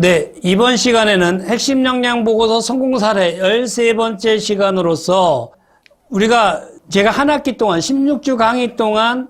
네, 이번 시간에는 핵심 역량 보고서 성공 사례 13번째 시간으로서 우리가 제가 한 학기 동안 16주 강의 동안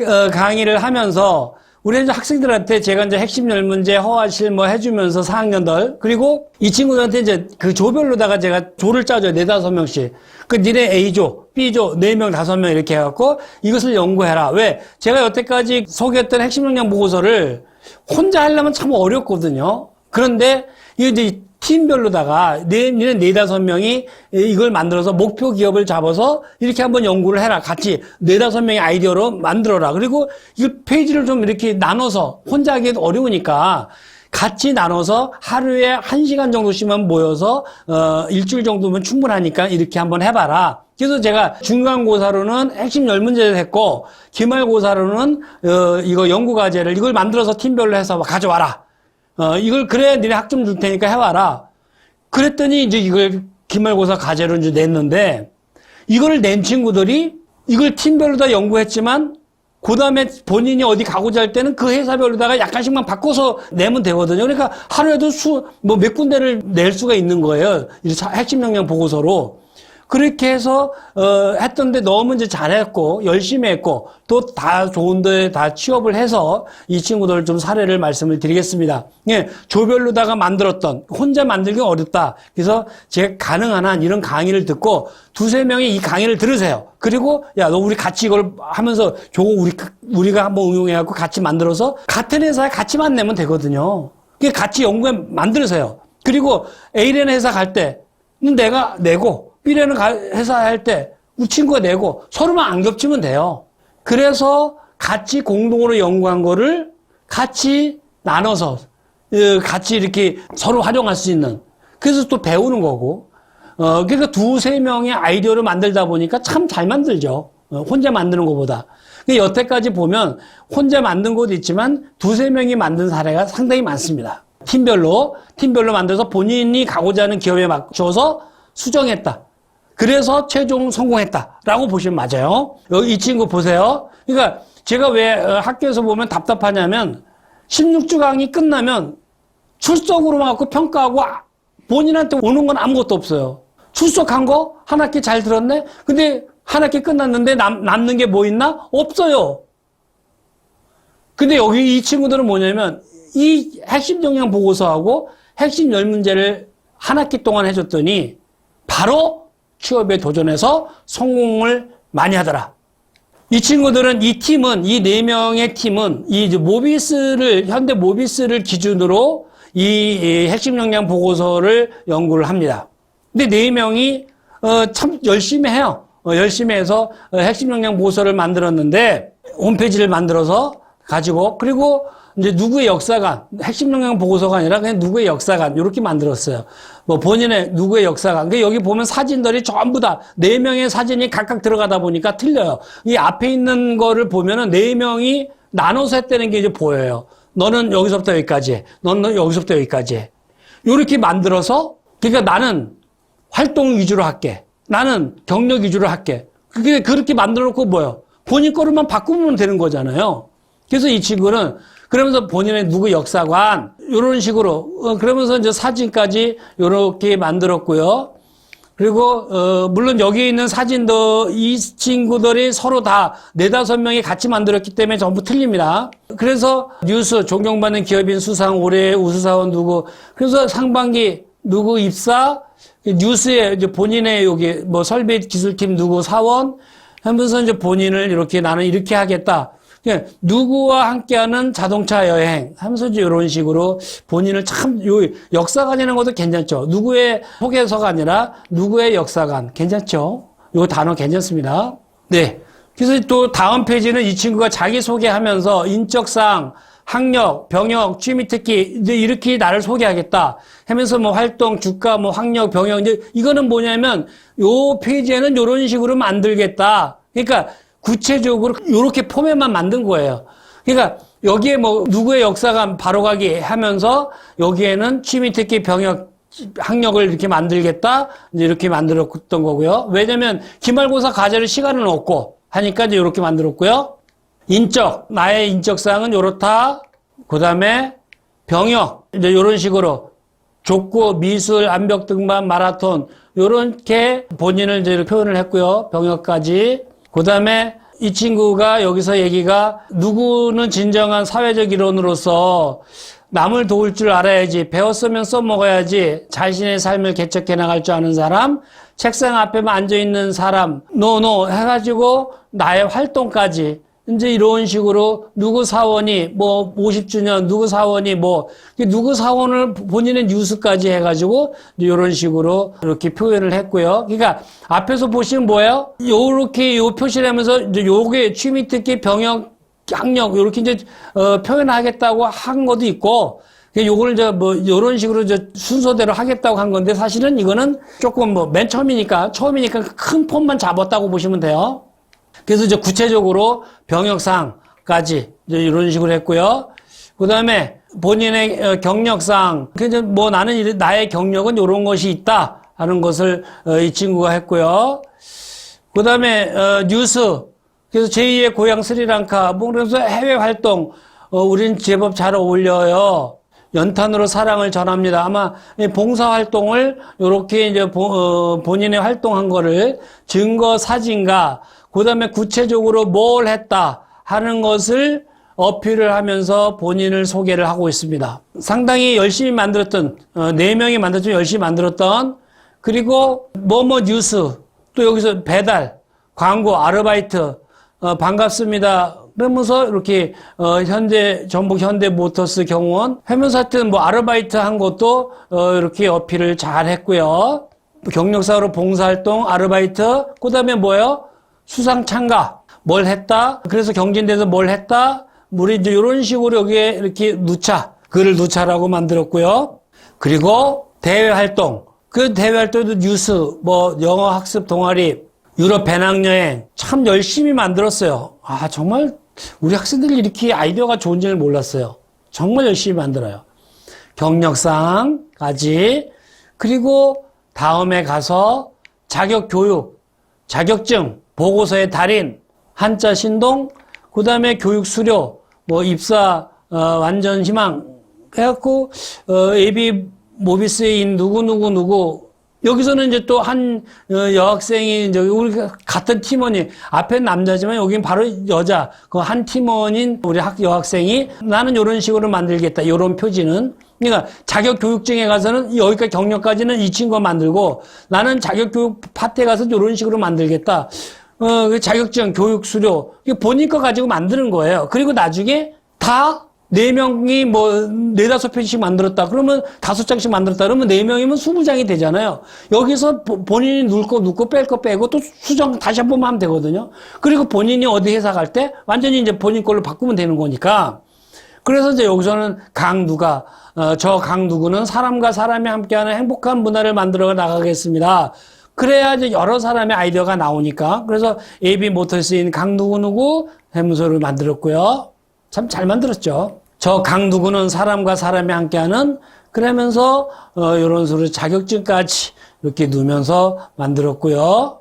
어, 강의를 하면서 우리 학생들한테 제가 이제 핵심 열 문제 허와실 뭐 해주면서 4학년들 그리고 이 친구들한테 이제 그 조별로다가 제가 조를 짜줘요. 네 다섯 명씩. 그 니네 A조, B조 네 명 다섯 명 이렇게 해갖고 이것을 연구해라. 왜? 제가 여태까지 소개했던 핵심 역량 보고서를 혼자 하려면 참 어렵거든요 그런데 이제 팀별로다가 네, 니네 네 다섯 명이 이걸 만들어서 목표 기업을 잡아서 이렇게 한번 연구를 해라. 같이 네 다섯 명의 아이디어로 만들어라. 그리고 이 페이지를 좀 이렇게 나눠서 혼자 하기도 어려우니까 같이 나눠서 하루에 한 시간 정도씩만 모여서 어, 일주일 정도면 충분하니까 이렇게 한번 해 봐라. 그래서 제가 중간고사로는 핵심 열 문제를 했고 기말고사로는 어, 이거 연구 과제를 이걸 만들어서 팀별로 해서 가져와라. 어, 이걸 그래 니네 학점 줄 테니까 해와라. 그랬더니 이제 이걸 기말고사 과제로 이제 냈는데 이거를 낸 친구들이 이걸 팀별로 다 연구했지만 그 다음에 본인이 어디 가고자 할 때는 그 회사별로다가 약간씩만 바꿔서 내면 되거든요. 그러니까 하루에도 수, 뭐 몇 군데를 낼 수가 있는 거예요. 핵심 역량 보고서로. 그렇게 해서 어, 했던데 너무 이제 잘했고 열심히 했고 또 다 좋은데 다 취업을 해서 이 친구들 좀 사례를 말씀을 드리겠습니다. 예, 조별로다가 만들었던 혼자 만들기 어렵다. 그래서 제가 가능한 한 이런 강의를 듣고 두세 명이 이 강의를 들으세요. 그리고 야 너 우리 같이 이걸 하면서 저거 우리 우리가 한번 응용해 갖고 같이 만들어서 같은 회사에 같이 만내면 되거든요. 그 같이 연구해 만들으세요. 그리고 A라는 회사 갈 때는 내가 내고 B라는 가- 회사 할 때 우리 친구가 내고 서로만 안 겹치면 돼요. 그래서 같이 공동으로 연구한 거를 같이 나눠서 어, 같이 이렇게 서로 활용할 수 있는 그래서 또 배우는 거고 어 그러니까 두세 명의 아이디어를 만들다 보니까 참 잘 만들죠. 어, 혼자 만드는 것보다. 여태까지 보면 혼자 만든 것도 있지만 두세 명이 만든 사례가 상당히 많습니다. 팀별로 팀별로 만들어서 본인이 가고자 하는 기업에 맞춰서 수정했다. 그래서 최종 성공했다라고 보시면 맞아요. 이 친구 보세요. 그러니까 제가 왜 어, 학교에서 보면 답답하냐면 16주 강의 끝나면 출석으로만 갖고 평가하고 아- 본인한테 오는 건 아무것도 없어요. 출석한 거 한 학기 잘 들었네? 근데 한 학기 끝났는데 남, 남는 게 뭐 있나? 없어요. 근데 여기 이 친구들은 뭐냐면 이 핵심 역량 보고서하고 핵심 열 문제를 한 학기 동안 해줬더니 바로 취업에 도전해서 성공을 많이 하더라. 이 친구들은 이 팀은 이 네 명의 팀은 이 모비스를 현대 모비스를 기준으로 이, 이 핵심 역량 보고서를 연구를 합니다. 근데 네 명이 어, 참 열심히 해요. 어, 열심히 해서 어, 핵심 역량 보고서를 만들었는데 홈페이지를 만들어서 가지고 그리고 이제 누구의 역사관 핵심 역량 보고서가 아니라 그냥 누구의 역사관 이렇게 만들었어요. 뭐 본인의 누구의 역사관. 그 여기 보면 사진들이 전부 다 네 명의 사진이 각각 들어가다 보니까 틀려요. 이 앞에 있는 거를 보면은 네 명이 나눠서 했다는 게 이제 보여요. 너는 여기서부터 여기까지, 해. 너는 여기서부터 여기까지. 해. 이렇게 만들어서 그러니까 나는 활동 위주로 할게. 나는 경력 위주로 할게. 그게 그렇게 만들어 놓고 뭐요? 본인 거로만 바꾸면 되는 거잖아요. 그래서 이 친구는 그러면서 본인의 누구 역사관 이런 식으로 어, 그러면서 이제 사진까지 이렇게 만들었고요. 그리고 어, 물론 여기 있는 사진도 이 친구들이 서로 다 네다섯 명이 같이 만들었기 때문에 전부 틀립니다. 그래서 뉴스 존경받는 기업인 수상 올해 우수사원 누구 그래서 상반기 누구 입사 뉴스에 이제 본인의 여기 뭐 설비 기술팀 누구 사원 하면서 이제 본인을 이렇게 나는 이렇게 하겠다. 그냥 누구와 함께하는 자동차 여행 하면서 이런 식으로 본인을 참 요 역사관이라는 것도 괜찮죠. 누구의 소개서가 아니라 누구의 역사관 괜찮죠. 요 단어 괜찮습니다. 네. 그래서 또 다음 페이지는 이 친구가 자기 소개하면서 인적상 학력, 병역, 취미 특기 이제 이렇게 나를 소개하겠다 하면서 뭐 활동, 주가, 뭐 학력, 병역 이제 이거는 뭐냐면 요 페이지에는 이런 식으로 만들겠다. 그러니까 구체적으로 이렇게 포맷만 만든 거예요. 그러니까 여기에 뭐 누구의 역사가 바로 가기 하면서 여기에는 취미 특기 병역 학력을 이렇게 만들겠다 이제 이렇게 만들었던 거고요. 왜냐면 기말고사 과제를 시간은 없고 하니까 이제 이렇게 만들었고요. 인적 나의 인적사항은 이렇다. 그다음에 병역 이제 이런 식으로 족구, 미술, 암벽 등반, 마라톤 요렇게 본인을 이제 이렇게 표현을 했고요. 병역까지. 그 다음에 이 친구가 여기서 얘기가 누구는 진정한 사회적 이론으로서 남을 도울 줄 알아야지 배웠으면 써먹어야지 자신의 삶을 개척해 나갈 줄 아는 사람 책상 앞에만 앉아 있는 사람 노노 해가지고 나의 활동까지 이제 이런 식으로 누구 사원이 뭐 50주년 누구 사원이 뭐 누구 사원을 본인의 뉴스까지 해가지고 이런 식으로 이렇게 표현을 했고요. 그러니까 앞에서 보시면 뭐예요? 요렇게 요 표시를 하면서 이제 요게 취미 특기 병역 양력 이렇게 이제 어, 표현하겠다고 한 것도 있고 요거를 이제 뭐 이런 식으로 이제 순서대로 하겠다고 한 건데 사실은 이거는 조금 뭐 맨 처음이니까 처음이니까 큰 폼만 잡았다고 보시면 돼요. 그래서 이제 구체적으로 병역상까지 이제 이런 식으로 했고요. 그 다음에 본인의 어, 경력상, 그뭐 나는 나의 경력은 이런 것이 있다 하는 것을 어, 이 친구가 했고요. 그 다음에 어, 뉴스, 그래서 제2의 고향 스리랑카, 뭐 그래서 해외 활동, 어, 우린 제법 잘 어울려요. 연탄으로 사랑을 전합니다. 아마 이 봉사 활동을 이렇게 이제 본인의 활동한 거를 증거 사진과 그 다음에 구체적으로 뭘 했다 하는 것을 어필을 하면서 본인을 소개를 하고 있습니다. 상당히 열심히 만들었던 어, 네 명이 만들었던 열심히 만들었던 그리고 뭐뭐 뉴스 또 여기서 배달 광고 아르바이트 어, 반갑습니다. 그러면서 이렇게 어, 현대 전북 현대 모터스 경원 하면서 하여튼 뭐 아르바이트 한 것도 어, 이렇게 어필을 잘 했고요. 경력사로 봉사활동, 아르바이트, 그 다음에 뭐예요? 수상 참가, 뭘 했다? 그래서 경진대에서 뭘 했다? 우리 이제 이런 식으로 여기에 이렇게 누차, 글을 누차라고 만들었고요. 그리고 대외 활동, 그 대외 활동도 뉴스, 뭐 영어 학습 동아리, 유럽 배낭여행 참 열심히 만들었어요. 아 정말 우리 학생들이 이렇게 아이디어가 좋은지를 몰랐어요. 정말 열심히 만들어요. 경력상까지 그리고 다음에 가서 자격 교육, 자격증, 보고서의 달인, 한자 신동, 그 다음에 교육 수료, 뭐 입사 어, 완전 희망 해갖고 어, 예비 모비스인 누구 누구 누구. 여기서는 이제 또 한 여학생이 이제 우리 같은 팀원이 앞에 남자지만 여기는 바로 여자. 그 한 팀원인 우리 학 여학생이 나는 이런 식으로 만들겠다. 이런 표지는. 그러니까 자격 교육증에 가서는 여기까지 경력까지는 이 친구가 만들고 나는 자격 교육 파트에 가서 이런 식으로 만들겠다. 어, 그 자격증, 교육 수료, 본인 거 가지고 만드는 거예요. 그리고 나중에 다 네 명이 뭐 네다섯 편씩 만들었다. 그러면 다섯 장씩 만들었다. 그러면 네 명이면 스무 장이 되잖아요. 여기서 보- 본인이 누를 거 누고 뺄 거 빼고 또 수정 다시 한 번만 하면 되거든요. 그리고 본인이 어디 회사 갈 때 완전히 이제 본인 걸로 바꾸면 되는 거니까. 그래서 이제 여기서는 강 누가 어, 저 강 누구는 사람과 사람이 함께하는 행복한 문화를 만들어 나가겠습니다. 그래야 이제 여러 사람의 아이디어가 나오니까 그래서 AB 모터스인 강누구 누구 해문서를 만들었고요. 참 잘 만들었죠. 저 강누구는 사람과 사람이 함께하는 그러면서 어, 이런 식으로 자격증까지 이렇게 넣으면서 만들었고요.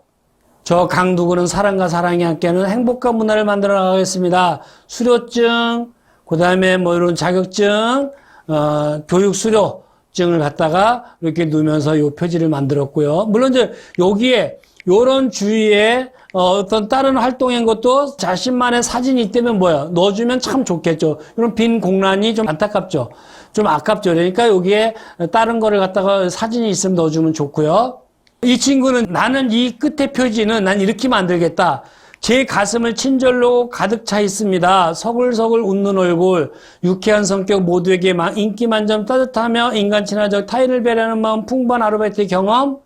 저 강두구는 사랑과 사랑이 함께하는 행복한 문화를 만들어 나가겠습니다. 수료증, 그 다음에 뭐 이런 자격증, 어, 교육 수료 증을 갖다가 이렇게 넣으면서 요 표지를 만들었고요. 물론 이제 여기에 요런 주위에 어, 어떤 다른 활동인 것도 자신만의 사진이 있다면 뭐야? 넣어주면 참 좋겠죠. 이런 빈 공란이 좀 안타깝죠. 좀 아깝죠. 그러니까 여기에 다른 거를 갖다가 사진이 있으면 넣어주면 좋고요. 이 친구는 나는 이 끝에 표지는 난 이렇게 만들겠다. 제 가슴을 친절로 가득 차 있습니다. 서글서글 웃는 얼굴, 유쾌한 성격 모두에게 마- 인기 만점 따뜻하며 인간 친화적 타인을 배려하는 마음 풍부한 아르바이트 경험.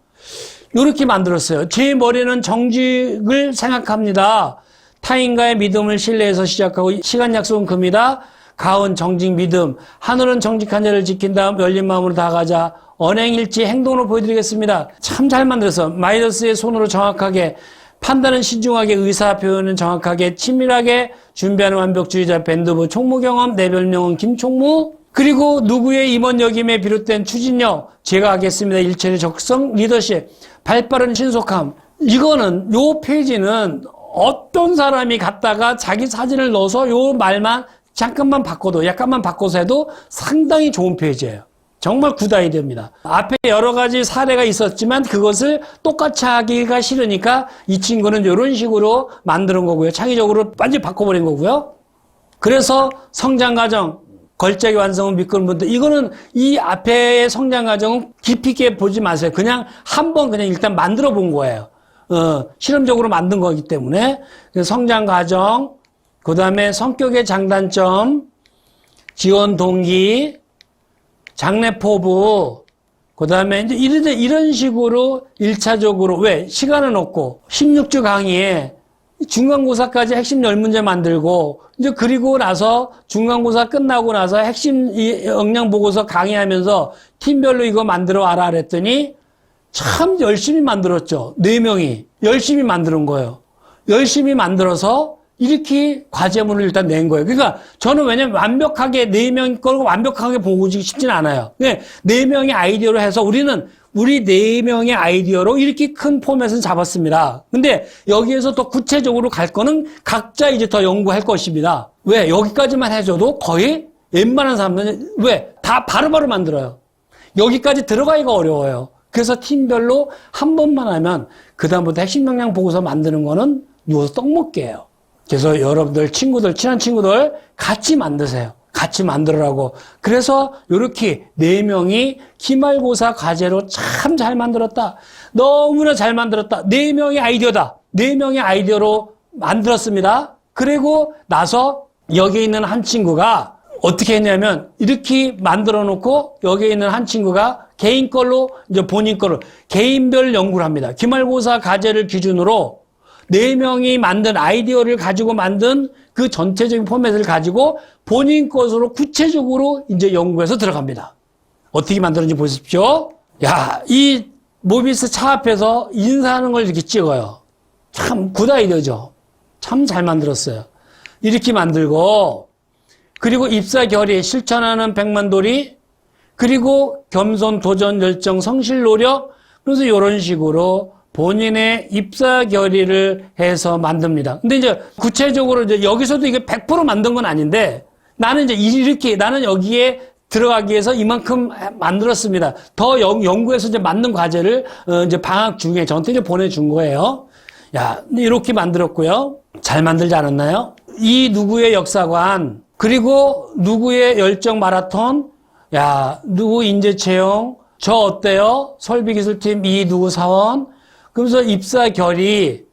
이렇게 만들었어요. 제 머리는 정직을 생각합니다. 타인과의 믿음을 신뢰해서 시작하고 시간 약속은 금이다. 가은 정직 믿음. 하늘은 정직한 자를 지킨다. 열린 마음으로 다가가자. 언행일치 행동으로 보여드리겠습니다. 참 잘 만들어서 마이너스의 손으로 정확하게 판단은 신중하게 의사 표현은 정확하게 치밀하게 준비하는 완벽주의자 밴드부 총무 경험 내 별명은 김총무. 그리고 누구의 임원 역임에 비롯된 추진력 제가 하겠습니다. 일체의 적성 리더십 발빠른 신속함. 이거는 요 페이지는 어떤 사람이 갖다가 자기 사진을 넣어서 요 말만 잠깐만 바꿔도 약간만 바꿔서 해도 상당히 좋은 페이지예요. 정말 굿 아이디어입니다. 앞에 여러 가지 사례가 있었지만 그것을 똑같이 하기가 싫으니까 이 친구는 이런 식으로 만드는 거고요. 창의적으로 완전히 바꿔버린 거고요. 그래서 성장 과정, 걸작의 완성은 미끄럼 분들 이거는 이 앞에의 성장 과정은 깊이 있게 보지 마세요. 그냥 한번 그냥 일단 만들어 본 거예요. 어, 실험적으로 만든 거기 때문에 그래서 성장 과정, 그 다음에 성격의 장단점, 지원 동기, 장래 포부, 그 다음에 이제 이런, 이런 식으로 일차적으로 왜? 시간은 없고, 16주 강의에 중간고사까지 핵심 열 문제 만들고, 이제 그리고 나서 중간고사 끝나고 나서 핵심 이 역량 보고서 강의하면서 팀별로 이거 만들어 와라 그랬더니 참 열심히 만들었죠. 네 명이. 열심히 만드는 거예요. 열심히 만들어서 이렇게 과제문을 일단 낸 거예요. 그러니까 저는 왜냐면 완벽하게 네명걸 완벽하게 보고 싶지는 않아요. 네, 네 명의 아이디어로 해서 우리는 우리 네 명의 아이디어로 이렇게 큰 포맷을 잡았습니다. 근데 여기에서 더 구체적으로 갈 거는 각자 이제 더 연구할 것입니다. 왜? 여기까지만 해줘도 거의 웬만한 사람들은 왜? 다 바로바로 만들어요. 여기까지 들어가기가 어려워요. 그래서 팀별로 한 번만 하면 그 다음부터 핵심 역량 보고서 만드는 거는 누워서 떡 먹게요. 그래서 여러분들 친구들 친한 친구들 같이 만드세요. 같이 만들으라고. 그래서 이렇게 네 명이 기말고사 과제로 참 잘 만들었다. 너무나 잘 만들었다. 네 명의 아이디어다. 네 명의 아이디어로 만들었습니다. 그리고 나서 여기 있는 한 친구가 어떻게 했냐면 이렇게 만들어 놓고 여기 있는 한 친구가 개인 걸로 이제 본인 걸로 개인별 연구를 합니다. 기말고사 과제를 기준으로 네 명이 만든 아이디어를 가지고 만든 그 전체적인 포맷을 가지고 본인 것으로 구체적으로 이제 연구해서 들어갑니다. 어떻게 만드는지 보십시오. 야, 이 모비스 차 앞에서 인사하는 걸 이렇게 찍어요. 참 굿 아이디어죠. 참 잘 만들었어요. 이렇게 만들고 그리고 입사 결의 실천하는 백만돌이 그리고 겸손 도전 열정 성실 노력 그래서 이런 식으로 본인의 입사 결의를 해서 만듭니다. 근데 이제 구체적으로 이제 여기서도 이게 100% 만든 건 아닌데 나는 이제 이렇게 나는 여기에 들어가기 위해서 이만큼 만들었습니다. 더 연, 연구해서 이제 만든 과제를 어, 이제 방학 중에 저한테 이제 보내준 거예요. 야, 이렇게 만들었고요. 잘 만들지 않았나요? 이 누구의 역사관, 그리고 누구의 열정 마라톤, 야, 누구 인재 채용, 저 어때요? 설비기술팀 이 누구 사원, 그러면서 입사 결의,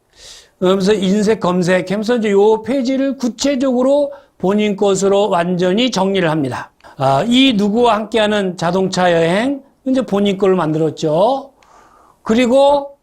그러면서 인색 검색 하면서 이제 요 페이지를 구체적으로 본인 것으로 완전히 정리를 합니다. 아, 이 누구와 함께하는 자동차 여행, 이제 본인 걸로 만들었죠. 그리고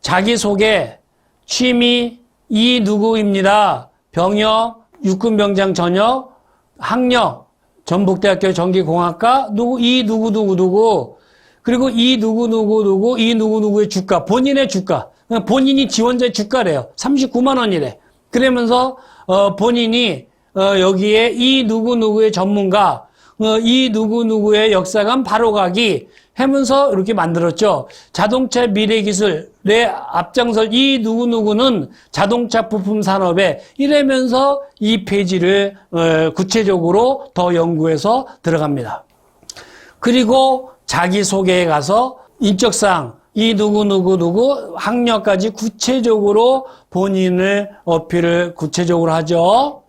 자기소개, 취미, 이 누구입니다. 병역, 육군병장 전역, 학력, 전북대학교 전기공학과, 누구, 이 누구, 누구, 누구, 그리고 이 누구, 누구, 누구, 이 누구, 누구의 주가, 본인의 주가. 본인이 지원자의 주가래요. 39만원이래. 그러면서, 어, 본인이, 어, 여기에 이 누구, 누구의 전문가, 어, 이 누구, 누구의 역사관 바로 가기 하면서 이렇게 만들었죠. 자동차 미래 기술의 앞장설 이 누구, 누구는 자동차 부품 산업에 이러면서 이 페이지를, 어, 구체적으로 더 연구해서 들어갑니다. 그리고 자기소개에 가서 인적사항, 이 누구누구누구 학력까지 구체적으로 본인을 어필을 구체적으로 하죠.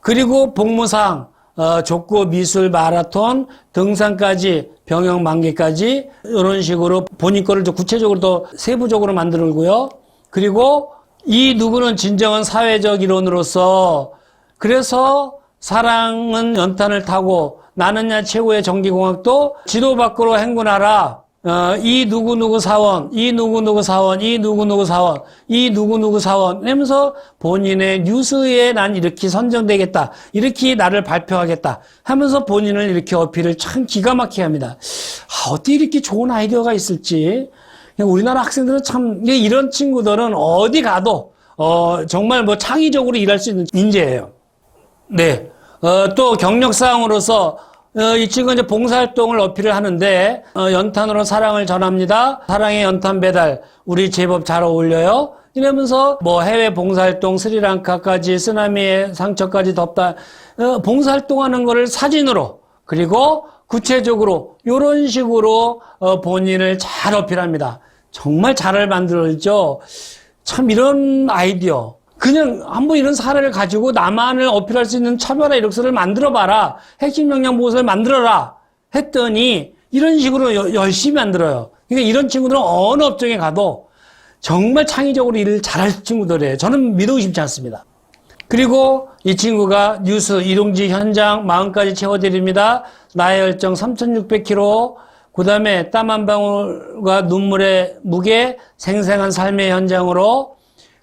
그리고 복무상, 어, 족구, 미술, 마라톤, 등산까지, 병역 만기까지 이런 식으로 본인 거를 좀 구체적으로 더 세부적으로 만들고요. 그리고 이 누구는 진정한 사회적 이론으로서 그래서 사랑은 연탄을 타고 나는야 최고의 전기공학도 지도 밖으로 행군하라. 어, 이 누구누구 사원, 이 누구누구 사원, 이 누구누구 사원, 이 누구누구 사원 하면서 본인의 뉴스에 난 이렇게 선정되겠다. 이렇게 나를 발표하겠다. 하면서 본인을 이렇게 어필을 참 기가 막히게 합니다. 아, 어떻게 이렇게 좋은 아이디어가 있을지. 우리나라 학생들은 참, 이런 친구들은 어디 가도, 어, 정말 뭐 창의적으로 일할 수 있는 인재예요. 네. 어, 또 경력사항으로서 어, 이 친구는 이제 봉사활동을 어필을 하는데 어, 연탄으로 사랑을 전합니다. 사랑의 연탄 배달 우리 제법 잘 어울려요. 이러면서 뭐 해외 봉사활동 스리랑카까지 쓰나미의 상처까지 덮다 어, 봉사활동하는 거를 사진으로 그리고 구체적으로 이런 식으로 어, 본인을 잘 어필합니다. 정말 잘을 만들었죠. 참 이런 아이디어. 그냥 한번 이런 사례를 가지고 나만을 어필할 수 있는 차별화 이력서를 만들어 봐라. 핵심 역량 보고서를 만들어라. 했더니 이런 식으로 여- 열심히 만들어요. 그러니까 이런 친구들은 어느 업종에 가도 정말 창의적으로 일을 잘할 친구들이에요. 저는 믿고 싶지 않습니다. 그리고 이 친구가 뉴스 이동지 현장 마음까지 채워드립니다. 나의 열정 3600km 그 다음에 땀 한 방울과 눈물의 무게 생생한 삶의 현장으로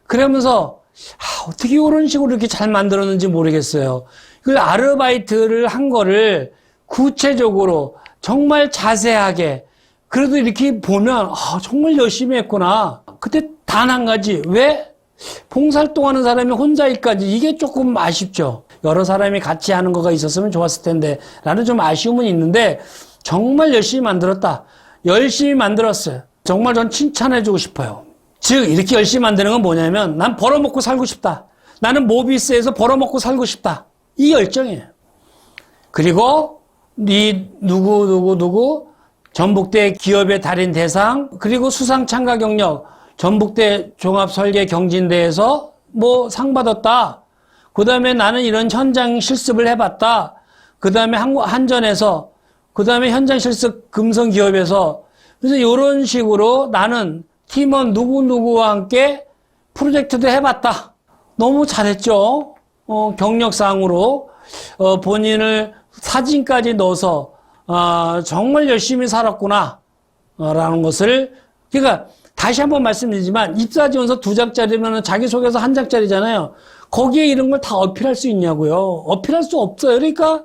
그러면서 아, 어떻게 이런 식으로 이렇게 잘 만들었는지 모르겠어요. 그 아르바이트를 한 거를 구체적으로 정말 자세하게 그래도 이렇게 보면 아, 정말 열심히 했구나. 그때 단 한 가지 왜 봉사활동하는 사람이 혼자일까지 이게 조금 아쉽죠. 여러 사람이 같이 하는 거가 있었으면 좋았을 텐데 라는 좀 아쉬움은 있는데 정말 열심히 만들었다. 열심히 만들었어요. 정말 전 칭찬해주고 싶어요. 즉 이렇게 열심히 만드는 건 뭐냐면 난 벌어먹고 살고 싶다. 나는 모비스에서 벌어먹고 살고 싶다. 이 열정이에요. 그리고 이 누구 누구 누구 전북대 기업의 달인 대상 그리고 수상 참가 경력 전북대 종합 설계 경진대에서 뭐 상 받았다. 그 다음에 나는 이런 현장 실습을 해봤다. 그 다음에 한, 한전에서 그 다음에 현장 실습 금성 기업에서 그래서 이런 식으로 나는 팀원 누구 누구와 함께 프로젝트도 해봤다. 너무 잘했죠. 어, 경력상으로 어, 본인을 사진까지 넣어서 아, 정말 열심히 살았구나 어, 라는 것을 그러니까 다시 한번 말씀드리지만 입사지원서 두 장짜리면 자기소개서 한 장짜리잖아요. 거기에 이런 걸 다 어필할 수 있냐고요. 어필할 수 없어요. 그러니까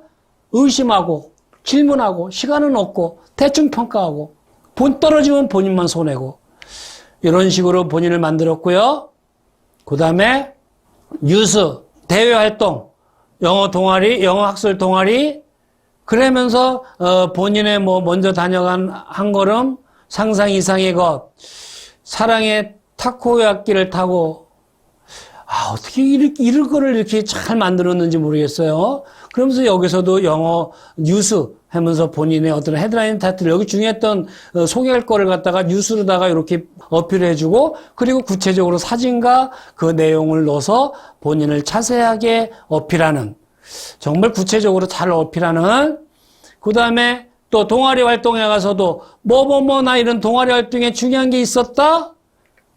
의심하고 질문하고 시간은 없고 대충 평가하고 본 떨어지면 본인만 손해고 이런 식으로 본인을 만들었고요. 그 다음에 뉴스, 대외 활동, 영어 동아리, 영어 학술 동아리, 그러면서 어, 본인의 뭐 먼저 다녀간 한 걸음 상상 이상의 것, 사랑의 타코야끼를 타고 아 어떻게 이렇게 이럴 거를 이렇게 잘 만들었는지 모르겠어요. 그러면서 여기서도 영어 뉴스 하면서 본인의 어떤 헤드라인 타이틀 여기 중요했던 어, 소개할 거를 갖다가 뉴스로다가 이렇게 어필해주고 그리고 구체적으로 사진과 그 내용을 넣어서 본인을 자세하게 어필하는 정말 구체적으로 잘 어필하는 그 다음에 또 동아리 활동에 가서도 뭐뭐뭐나 이런 동아리 활동에 중요한 게 있었다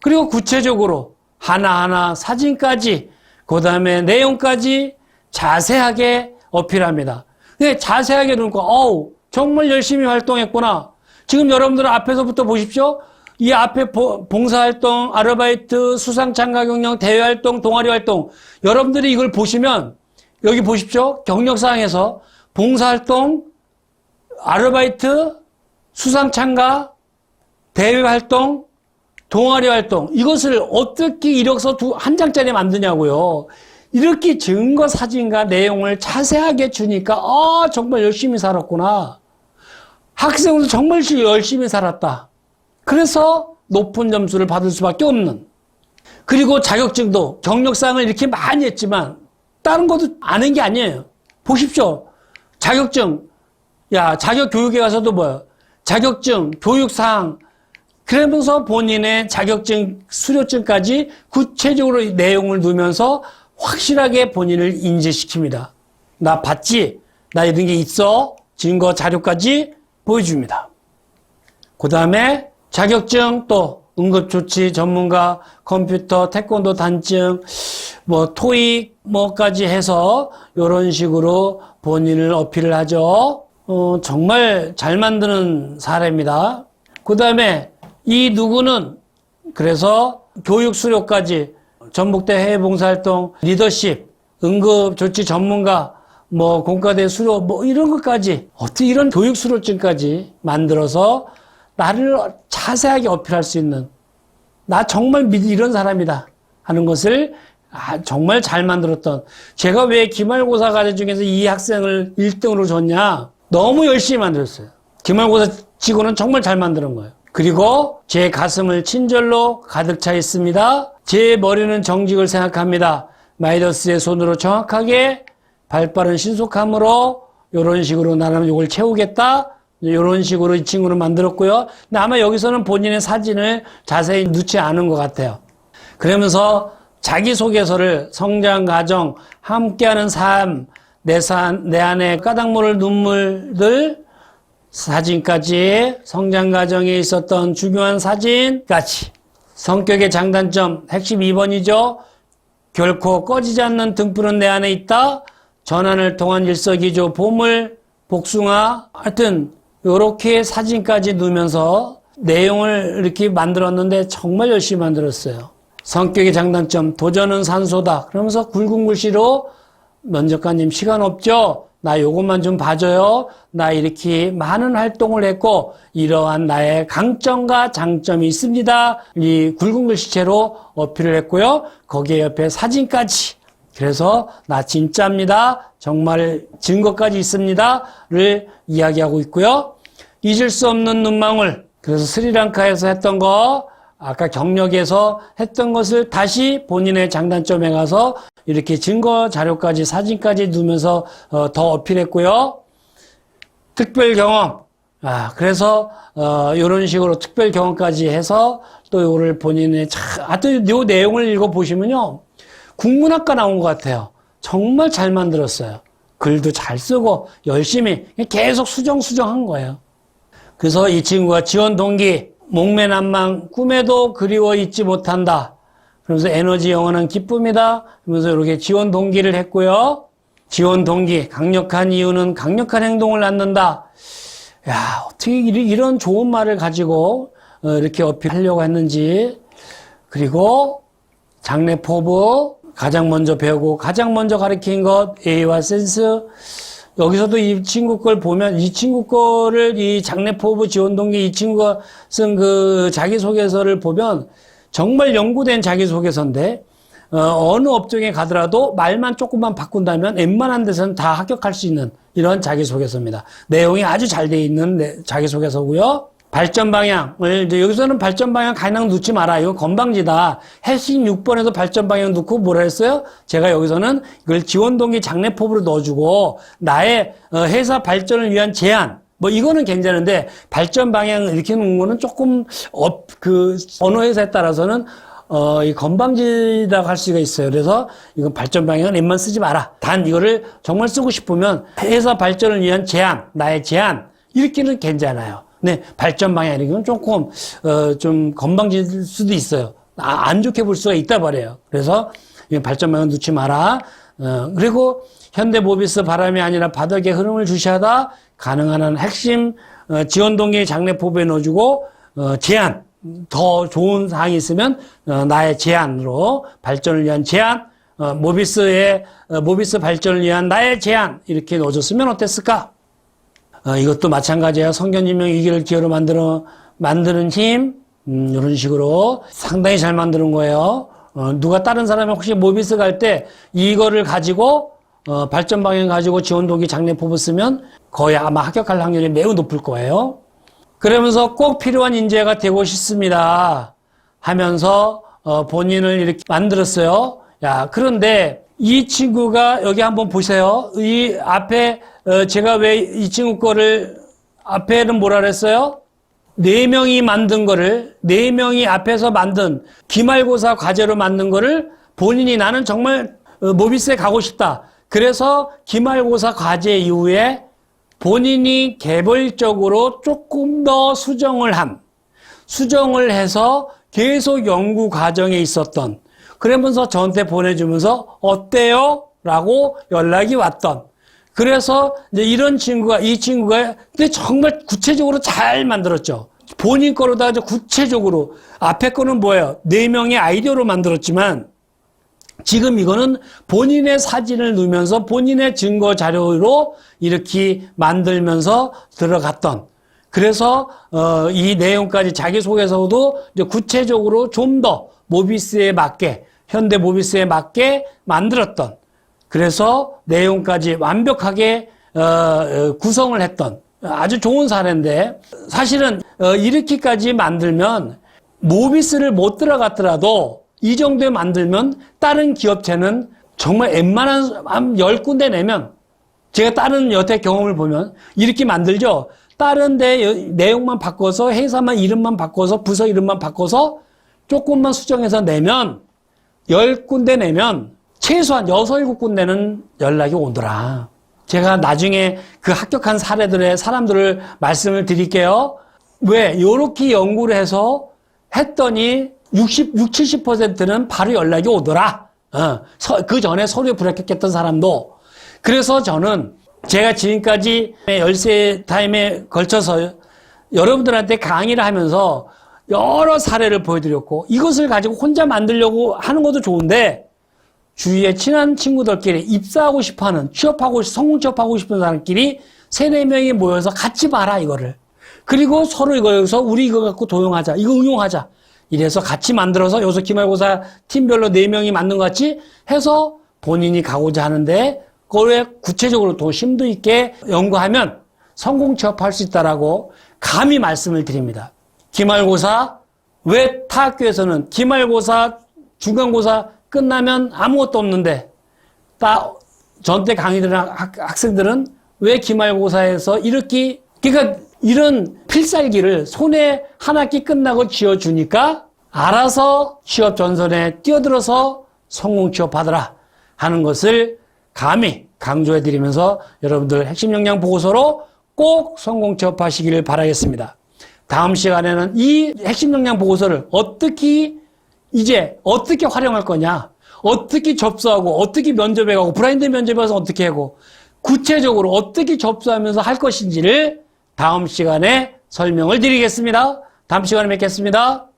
그리고 구체적으로 하나하나 사진까지 그 다음에 내용까지 자세하게 어필합니다. 근데 자세하게 놓고 어우 정말 열심히 활동했구나. 지금 여러분들 앞에서부터 보십시오. 이 앞에 보- 봉사활동, 아르바이트, 수상 참가 경력, 대외 활동, 동아리 활동 여러분들이 이걸 보시면 여기 보십시오. 경력사항에서 봉사활동, 아르바이트, 수상 참가, 대외 활동, 동아리 활동 이것을 어떻게 이력서 두, 한 장짜리 만드냐고요. 이렇게 증거 사진과 내용을 자세하게 주니까 아 정말 열심히 살았구나. 학생도 정말 열심히 살았다. 그래서 높은 점수를 받을 수밖에 없는. 그리고 자격증도 경력상을 이렇게 많이 했지만 다른 것도 아는 게 아니에요. 보십시오. 자격증. 야, 자격 교육에 가서도 뭐야. 자격증, 교육사항, 그러면서 본인의 자격증, 수료증까지 구체적으로 내용을 두면서 확실하게 본인을 인지시킵니다. 나 봤지? 나 이런 게 있어? 증거 자료까지 보여줍니다. 그 다음에 자격증 또 응급조치 전문가, 컴퓨터, 태권도 단증, 뭐 토익 뭐까지 해서 이런 식으로 본인을 어필을 하죠. 어, 정말 잘 만드는 사례입니다. 그 다음에 이 누구는 그래서 교육 수료까지 전북대 해외봉사활동 리더십 응급조치 전문가 뭐 공과대 수료 뭐 이런 것까지 어떻게 이런 교육 수료증까지 만들어서 나를 자세하게 어필할 수 있는 나 정말 믿 이런 사람이다 하는 것을 아, 정말 잘 만들었던 제가 왜 기말고사 과제 중에서 이 학생을 1등으로 줬냐? 너무 열심히 만들었어요. 기말고사 치고는 정말 잘 만드는 거예요 그리고 제 가슴을 친절로 가득 차 있습니다. 제 머리는 정직을 생각합니다. 마이더스의 손으로 정확하게 발빠른 신속함으로 이런 식으로 나는 이걸 채우겠다. 이런 식으로 이 친구를 만들었고요. 근데 아마 여기서는 본인의 사진을 자세히 넣지 않은 것 같아요. 그러면서 자기소개서를 성장 과정, 함께하는 삶, 내, 산, 내 안에 까닭 모를 눈물들, 사진까지 성장 과정에 있었던 중요한 사진까지 성격의 장단점 핵심 2번이죠. 결코 꺼지지 않는 등불은 내 안에 있다. 전환을 통한 일석이조 보물 복숭아 하여튼 이렇게 사진까지 넣으면서 내용을 이렇게 만들었는데 정말 열심히 만들었어요. 성격의 장단점 도전은 산소다. 그러면서 굵은 글씨로 면접관님 시간 없죠? 나 요것만 좀 봐줘요. 나 이렇게 많은 활동을 했고 이러한 나의 강점과 장점이 있습니다. 이 굵은 글씨체로 어필을 했고요. 거기에 옆에 사진까지. 그래서 나 진짜입니다. 정말 증거까지 있습니다.를 이야기하고 있고요. 잊을 수 없는 눈망울. 그래서 스리랑카에서 했던 거 아까 경력에서 했던 것을 다시 본인의 장단점에 가서 이렇게 증거 자료까지 사진까지 두면서 어, 더 어필했고요. 특별 경험. 아, 그래서 어, 이런 식으로 특별 경험까지 해서 또 이거를 본인의 차, 하여튼 요 내용을 읽어 보시면요. 국문학과 나온 것 같아요. 정말 잘 만들었어요. 글도 잘 쓰고 열심히 계속 수정수정한 거예요. 그래서 이 친구가 지원 동기 목매난망 꿈에도 그리워 잊지 못한다. 그러면서 에너지 영원한 기쁨이다. 그러면서 이렇게 지원 동기를 했고요. 지원 동기 강력한 이유는 강력한 행동을 낳는다. 야 어떻게 이런 좋은 말을 가지고 어, 이렇게 어필하려고 했는지 그리고 장래 포부 가장 먼저 배우고 가장 먼저 가르친 것 A와 센스 여기서도 이 친구 걸 보면 이 친구 거를 이 장래 포부 지원 동기 이 친구가 쓴 그 자기소개서를 보면 정말 연구된 자기소개서인데 어, 느 업종에 가더라도 말만 조금만 바꾼다면 웬만한 데서는 다 합격할 수 있는 이런 자기소개서입니다. 내용이 아주 잘 돼 있는 자기소개서고요. 발전 방향을 이제 여기서는 발전 방향 가능 넣지 마라. 이거 건방지다. 핵심 6번에서 발전 방향 넣고 뭐라 했어요? 제가 여기서는 이걸 지원 동기 장래법으로 넣어주고 나의 어, 회사 발전을 위한 제안. 뭐 이거는 괜찮은데 발전 방향 이렇게 놓은 거는 조금 어, 그 어느 회사에 따라서는 어, 이 건방지다고 할 수가 있어요. 그래서 이거 발전 방향은 웬만 쓰지 마라. 단 이거를 정말 쓰고 싶으면 회사 발전을 위한 제안, 나의 제안 이렇게는 괜찮아요. 네, 발전 방향 이런 건 조금 어, 좀 건방질 수도 있어요. 아, 안 좋게 볼 수가 있다 말이에요. 그래서 발전 방향 놓지 마라. 어, 그리고 현대모비스 바람이 아니라 바닥의 흐름을 주시하다 가능한 한 핵심 어, 지원 동기 장래 포부에 넣어주고 어, 제안 더 좋은 사항이 있으면 어, 나의 제안으로 발전을 위한 제안 어, 모비스의 어, 모비스 발전을 위한 나의 제안 이렇게 넣어줬으면 어땠을까? 어, 이것도 마찬가지예요. 성견지명 이기를 기회로 만들어 만드는 힘 음, 이런 식으로 상당히 잘 만드는 거예요. 어, 누가 다른 사람이 혹시 모비스 갈 때 이거를 가지고 어, 발전 방향 가지고 지원 동기 장래 포부 쓰면 거의 아마 합격할 확률이 매우 높을 거예요. 그러면서 꼭 필요한 인재가 되고 싶습니다. 하면서 어, 본인을 이렇게 만들었어요. 야 그런데 이 친구가 여기 한번 보세요. 이 앞에 어, 제가 왜 이 친구 거를 앞에는 뭐라 그랬어요? 네 명이 만든 거를 네 명이 앞에서 만든 기말고사 과제로 만든 거를 본인이 나는 정말 어, 모비스에 가고 싶다. 그래서 기말고사 과제 이후에 본인이 개별적으로 조금 더 수정을 한 수정을 해서 계속 연구 과정에 있었던 그러면서 저한테 보내주면서 어때요? 라고 연락이 왔던 그래서 이제 이런 친구가 이 친구가 근데 정말 구체적으로 잘 만들었죠. 본인 거로다 아주 구체적으로 앞에 거는 뭐예요? 네 명의 아이디어로 만들었지만 지금 이거는 본인의 사진을 넣으면서 본인의 증거 자료로 이렇게 만들면서 들어갔던. 그래서 어, 이 내용까지 자기소개서도 구체적으로 좀 더 모비스에 맞게 현대 모비스에 맞게 만들었던. 그래서 내용까지 완벽하게 어, 어, 구성을 했던. 아주 좋은 사례인데 사실은 어, 이렇게까지 만들면 모비스를 못 들어갔더라도 이 정도에 만들면 다른 기업체는 정말 웬만한 한 10군데 내면 제가 다른 여태 경험을 보면 이렇게 만들죠. 다른 데 여- 내용만 바꿔서 회사만 이름만 바꿔서 부서 이름만 바꿔서 조금만 수정해서 내면 10군데 내면 최소한 6, 7군데는 연락이 오더라. 제가 나중에 그 합격한 사례들의 사람들을 말씀을 드릴게요. 왜? 요렇게 연구를 해서 했더니 60, 60, 70%는 바로 연락이 오더라. 어, 서- 그 전에 서류에 불합격했던 사람도. 그래서 저는 제가 지금까지 열세 타임에 걸쳐서 여러분들한테 강의를 하면서 여러 사례를 보여드렸고 이것을 가지고 혼자 만들려고 하는 것도 좋은데 주위에 친한 친구들끼리 입사하고 싶어 하는, 취업하고, 성공 취업하고 싶은 사람끼리 세네 명이 모여서 같이 봐라, 이거를. 그리고 서로 이거에서 우리 이거 갖고 도용하자, 이거 응용하자. 이래서 같이 만들어서 여기서 기말고사 팀별로 네 명이 만든 것 같이 해서 본인이 가고자 하는데 그거에 구체적으로 더 심도 있게 연구하면 성공 취업할 수 있다라고 감히 말씀을 드립니다. 기말고사 왜 타 학교에서는 기말고사 중간고사 끝나면 아무것도 없는데 딱 전때 강의들 학, 학생들은 왜 기말고사에서 이렇게 그러니까 이런 필살기를 손에 한 학기 끝나고 쥐어주니까 알아서 취업 전선에 뛰어들어서 성공 취업하더라 하는 것을 감히 강조해 드리면서 여러분들 핵심 역량 보고서로 꼭 성공 취업하시기를 바라겠습니다. 다음 시간에는 이 핵심 역량 보고서를 어떻게 이제 어떻게 활용할 거냐, 어떻게 접수하고, 어떻게 면접에 가고, 브라인드 면접에 가서 어떻게 하고, 구체적으로 어떻게 접수하면서 할 것인지를 다음 시간에 설명을 드리겠습니다. 다음 시간에 뵙겠습니다.